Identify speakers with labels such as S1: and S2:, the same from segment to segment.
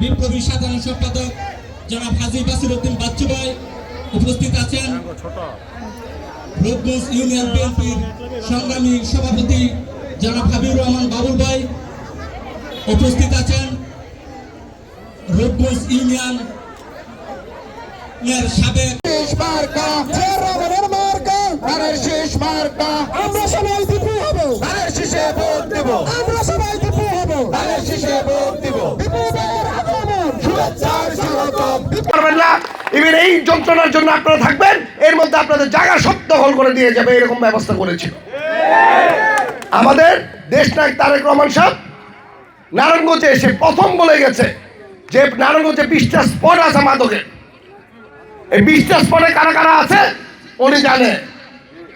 S1: বিপ্লবী সাধারণ সম্পাদক জনাব হাজি বাসির উদ্দিন বাচ্চু ভাই উপস্থিত আছেন। রূপগঞ্জ ইউনিয়ন বিএনপির সংগ্রামী সভাপতি জনাব হাবিবুর রহমান বাবুল ভাই উপস্থিত আছেন। রূপগঞ্জ ইউনিয়ন এর সাবেক
S2: শেষ মার্কা চেয়ারম্যানের মার্কা, শেষ মার্কা।
S3: পারবেন না। ইভেন এই যন্ত্রণার জন্য আপনারা থাকবেন, এর মধ্যে আপনাদের জায়গা সব দখল করে দিয়ে যাবে, এরকম ব্যবস্থা করেছিল আমাদের দেশ নায়ক তারেক রহমান সাহেব নারায়ণগঞ্জে এসে প্রথম বলে গেছে যে নারায়ণগঞ্জে বিশটা স্পট আছে মাদকের। এই বিশটা স্পটে কারা কারা আছে? উনি জানে।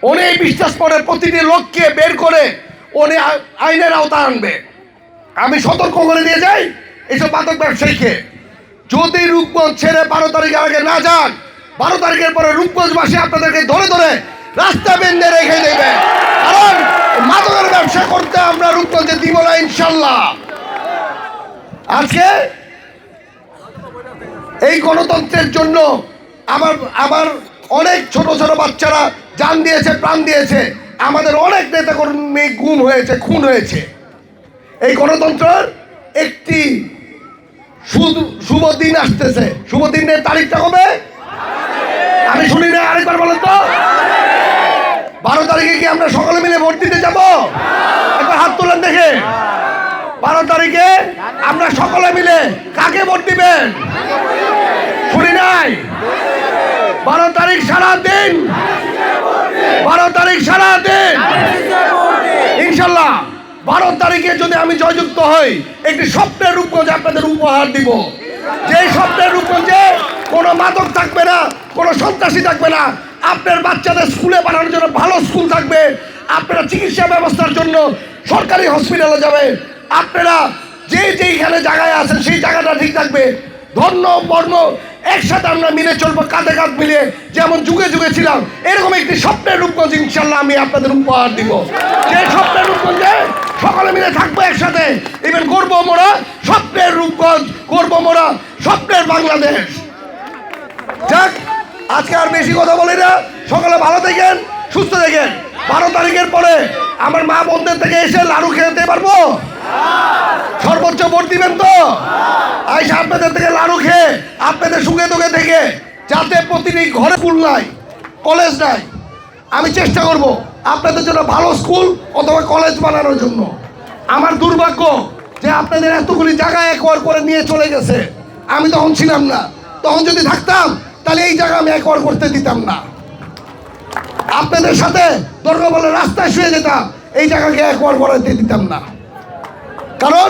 S3: উনি এই বিশটা স্পটের প্রতিটি লোককে বের করে উনি আইনের আওতায় আনবে। আমি সতর্ক করে দিয়ে যাই এইসব মাদক ব্যবসায়ীকে। যদি রূপগঞ্জ ছেড়ে বারো তারিখের আগে না যান, বারো তারিখের পরে রূপগঞ্জবাসী আপনাদেরকে ধরে ধরে রাস্তা বেঁধে রেখে দেবে। কারণ মাদকের ব্যবসা করতে আমরা রূপগঞ্জে দিব না, ইনশাল্লাহ। আজকে এই গণতন্ত্রের জন্য আমার আমার অনেক ছোট ছোট বাচ্চারা জান দিয়েছে, প্রাণ দিয়েছে। আমাদের অনেক নেতা কর্মী গুম হয়েছে, খুন হয়েছে। এই গণতন্ত্রের একটি শুভ দিন আসতেছে। শুভ দিনের তারিখটা কবে? আমি শুনি না আরেকবার বলেন তো। বারো তারিখে কি আমরা সকলে মিলে ভোট দিতে যাব? একবার হাত তোলেন দেখে। বারো তারিখে আমরা সকলে মিলে কাকে ভোট দিবেন? শুনি নাই। বারো তারিখ সারা দিন। বারো তারিখ সারা দিন। ইনশাল্লাহ। বারো তারিখে যদি আমি জয়যুক্ত হই, একটি স্বপ্নের রূপগঞ্জ আপনাদের উপহার দিব। যে স্বপ্নের রূপগঞ্জে কোনো মাদক থাকবে না, কোনো সন্ত্রাসী থাকবে না, আপনার বাচ্চাদের স্কুলে পাঠানোর জন্য ভালো স্কুল থাকবে, আপনারা চিকিৎসা ব্যবস্থার জন্য সরকারি হসপিটালে যাবে আপনারা যে যেইখানে জায়গায় আছেন সেই জায়গাটা ঠিক থাকবে। ধর্ম বর্ণ একসাথে আমরা মিলে চলবো, কাঁধে কাঁধ মিলে যেমন যুগে যুগে ছিলাম, এরকম একটি স্বপ্নের রূপগঞ্জ ইনশাল্লাহ আমি আপনাদের উপহার দিব। যে স্বপ্নের রূপগঞ্জে সকলে মিলে থাকব একসাথে। ইভেন করব মোরা স্বপ্নের রূপগঞ্জ, করব মোরা স্বপ্নের বাংলাদেশ। যাক, আজকে আর বেশি কথা বলি না। সকালে ভালো থাকেন, সুস্থ থাকেন। বারো তারিখের পরে আমার মা বোনদের থেকে এসে লাড়ু খেতে পারব? সর্বোচ্চ ভোট দিবেন তো? আইসা আপনাদের থেকে লাড়ু খেয়ে আপনাদের সুখে দুঃখে থেকে যাতে প্রতিটি ঘরে স্কুল নাই, কলেজ নাই, আমি চেষ্টা করব। আপনাদের জন্য ভালো স্কুল অথবা কলেজ বানানোর জন্য। আমার দুর্ভাগ্য যে আপনাদের এতগুলি জায়গা একবার করে নিয়ে চলে গেছে। আমি তখন ছিলাম না। তখন যদি থাকতাম, তাহলে এই জায়গা আমি একবার করতে দিতাম না। আপনাদের সাথে দরকার বলে রাস্তায় শুয়ে যেতাম, এই জায়গাকে একবার করাতে দিতাম না। কারণ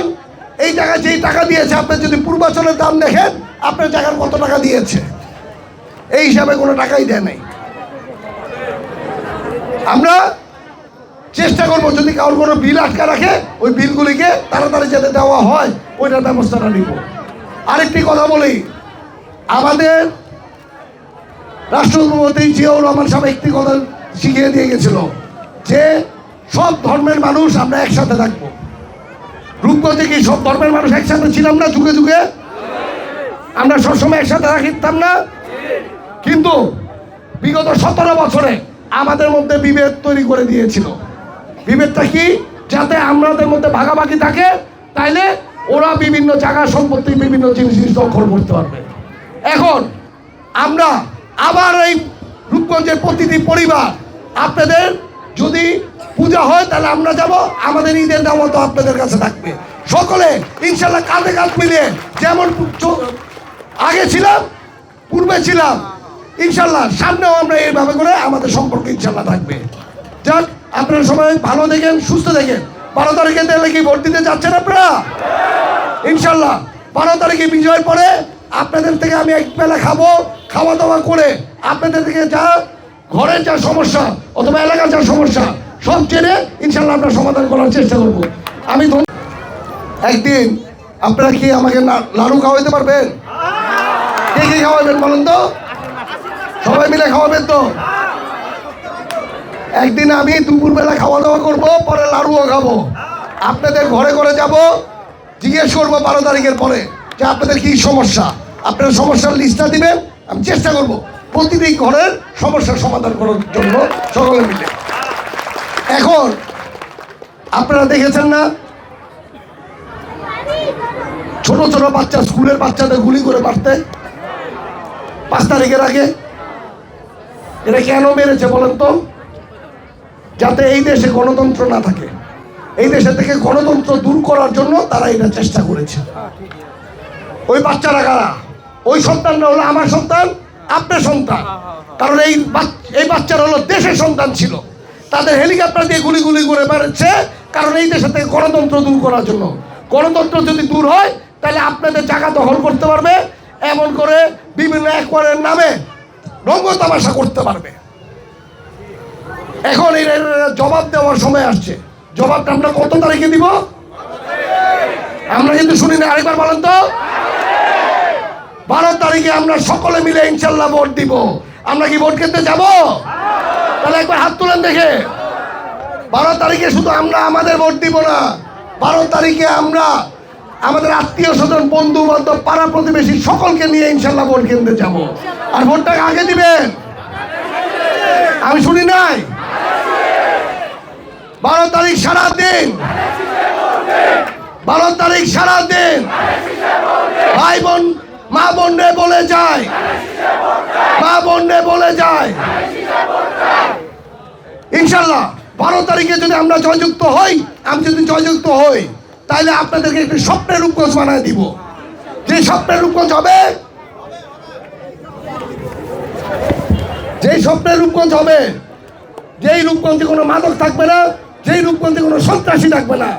S3: এই জায়গায় যেই টাকা দিয়েছে, আপনি যদি পূর্বাচলের দাম দেখেন, আপনার জায়গার কত টাকা দিয়েছে? এই হিসাবে কোনো টাকাই দেয় নাই। আমরা চেষ্টা করব, যদি কারোর কোনো বিল আটকা রাখে, ওই বিলগুলিকে তাড়াতাড়ি যাতে দেওয়া হয়, ওইটার ব্যবস্থাটা নিব। আরেকটি কথা বলি, আমাদের রাষ্ট্রপতি জিয়াউর রহমান সাহেব একটি কথা শিখিয়ে দিয়ে গেছিল, যে সব ধর্মের মানুষ আমরা একসাথে থাকব। রূপগঞ্জে কি, সব ধর্মের মানুষ একসাথে ছিলাম না যুগে যুগে? আমরা সবসময় একসাথে রাখিতাম না? কিন্তু বিগত সতেরো বছরে আমাদের মধ্যে বিভেদ তৈরি করে দিয়েছিল। বিভেদটা কি? যাতে আমাদের মধ্যে ভাগাভাগি থাকে, তাইলে ওরা বিভিন্ন জায়গা সম্পত্তি, বিভিন্ন জিনিস দখল করতে পারবে। এখন আমরা আবার এই রূপগঞ্জের প্রতিটি পরিবার, আপনাদের যদি পূজা হয়, তাহলে আমরা যাব। আমাদের ঈদের দামও তো আপনাদের কাছে থাকবে। সকলে, ইনশাল্লাহ কাঁধে কাঁধ মিলিয়ে যেমন আগে ছিলাম, পূর্বে ছিলাম ইনশাল্লাহ সামনেও আমরা এইভাবে করে আমাদের সম্পর্ক ইনশাল্লাহ থাকবে। যাক, আপনারা সবাই ভালো দেখেন, সুস্থ দেখেন। বারো তারিখে তাহলে কি ভোট দিতে যাচ্ছেন আপনারা? ইনশাল্লাহ, বারো তারিখে বিজয়ের পরে আপনাদের থেকে আমি এক বেলা খাব খাওয়া দাওয়া করে আপনাদের থেকে যা ঘরের যা সমস্যা অথবা এলাকার যা সমস্যা সব জেনে ইনশাল্লাহ আমরা সমাধান করার চেষ্টা করব। আমি একদিন আপনারা কি আমাকে লাড়ু খাওয়াইতে পারবেন? কে কে খাওয়াবেন বলেন তো? সবাই মিলে খাওয়াবেন তো? একদিন আমি দুপুরবেলা খাওয়া দাওয়া করব, পরে লাড়ুও খাব। আপনাদের ঘরে ঘরে যাব, জিজ্ঞেস করব বারো তারিখের পরে যে আপনাদের কি সমস্যা। আপনারা সমস্যার লিস্টটা দিবেন, আমি চেষ্টা করব প্রতিটি ঘরের সমস্যার সমাধান করার জন্য সকলে মিলে। এখন, আপনারা দেখেছেন না? ছোট ছোট বাচ্চা, স্কুলের বাচ্চাদের গুলি করে মারতে। পাঁচ তারিখের আগে এটা কেন মেরেছে বলেন তো? যাতে এই দেশে গণতন্ত্র না থাকে। এই দেশে থেকে গণতন্ত্র দূর করার জন্য তারা এটা চেষ্টা করেছে। ওই বাচ্চারা কারা? ওই সন্তানরা হলো আমার সন্তান, আপনার সন্তান। কারণ এই এই বাচ্চারা হলো দেশের সন্তান ছিল। তাদের হেলিকপ্টার দিয়ে গুলি গুলি করে বেড়াচ্ছে কারণ এই দেশে থেকে গণতন্ত্র দূর করার জন্য। গণতন্ত্র যদি দূর হয়, তাহলে আপনাদের জায়গা দখল করতে পারবে। এমন করে বিভিন্ন একবারের নামে রঙ্গ তামাশা করতে পারবে। এখন এর এর জবাব দেওয়ার সময় আসছে। জবাবটা আমরা কত তারিখে দিব? আমরা কিন্তু শুনি না আরেকবার বলেন তো। বারো তারিখে আমরা সকলে মিলে ইনশাল্লাহ ভোট দিব। আমরা কি ভোট কেন্দ্রে যাব? তাহলে একবার হাত তুলেন দেখে। বারো তারিখে শুধু আমরা আমাদের ভোট দিব না, বারো তারিখে আমরা আমাদের আত্মীয় স্বজন, বন্ধু বান্ধব, পাড়া প্রতিবেশী, সকলকে নিয়ে ইনশাল্লাহ ভোট কেন্দ্রে যাব। আর ভোটটা আগে দিবেন। আমি শুনি নাই? বারো তারিখ সারা দিন। বারো তারিখ সারা দিন। ভাই বোন, মা বোনরে বলে যায়। মা বোনরে বলে যায়। ইনশাল্লাহ, বারো তারিখে যদি আমরা জয়যুক্ত হই, আমি যদি জয়যুক্ত হই তাহলে আপনাদেরকে একটি স্বপ্নের রূপগঞ্জ বানায় দিব। যে স্বপ্নের রূপগঞ্জ হবে যেই স্বপ্নের রূপগঞ্জ হবে, যেই রূপগঞ্জে কোনো মাদক থাকবে না, যেই রূপগঞ্জে কোনো সন্ত্রাসী থাকবে না।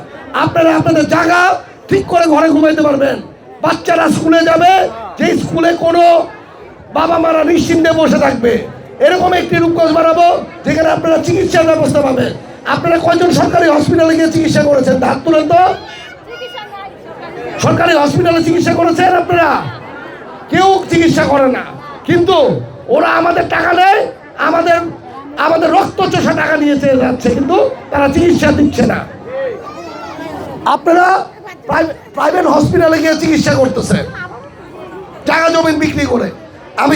S3: আপনারা আপনাদের জায়গা ঠিক করে ঘরে ঘুমাইতে পারবেন। বাচ্চারা স্কুলে যাবে, যেই স্কুলে কোনো বাবা মারা নিশ্চিন্তে বসে থাকবে। এরকম একটি রূপগঞ্জ বানাবো, যেখানে আপনারা চিকিৎসার ব্যবস্থা পাবেন। আপনারা কয়জন সরকারি হসপিটালে গিয়ে চিকিৎসা করেছেন? হাত তুলেন তো। সরকারি হসপিটালে চিকিৎসা করেছেন আপনারা? কেউ চিকিৎসা করে না। কিন্তু ওরা আমাদের টাকা নেয় আমাদের আমাদের রক্ত চোষা টাকা নিয়ে চেয়ে যাচ্ছে, কিন্তু তারা চিকিৎসা দিচ্ছে না। আপনারা প্রাইভেট হসপিটালে গিয়ে চিকিৎসা করতেছে টাকা জমিন বিক্রি করে। আমি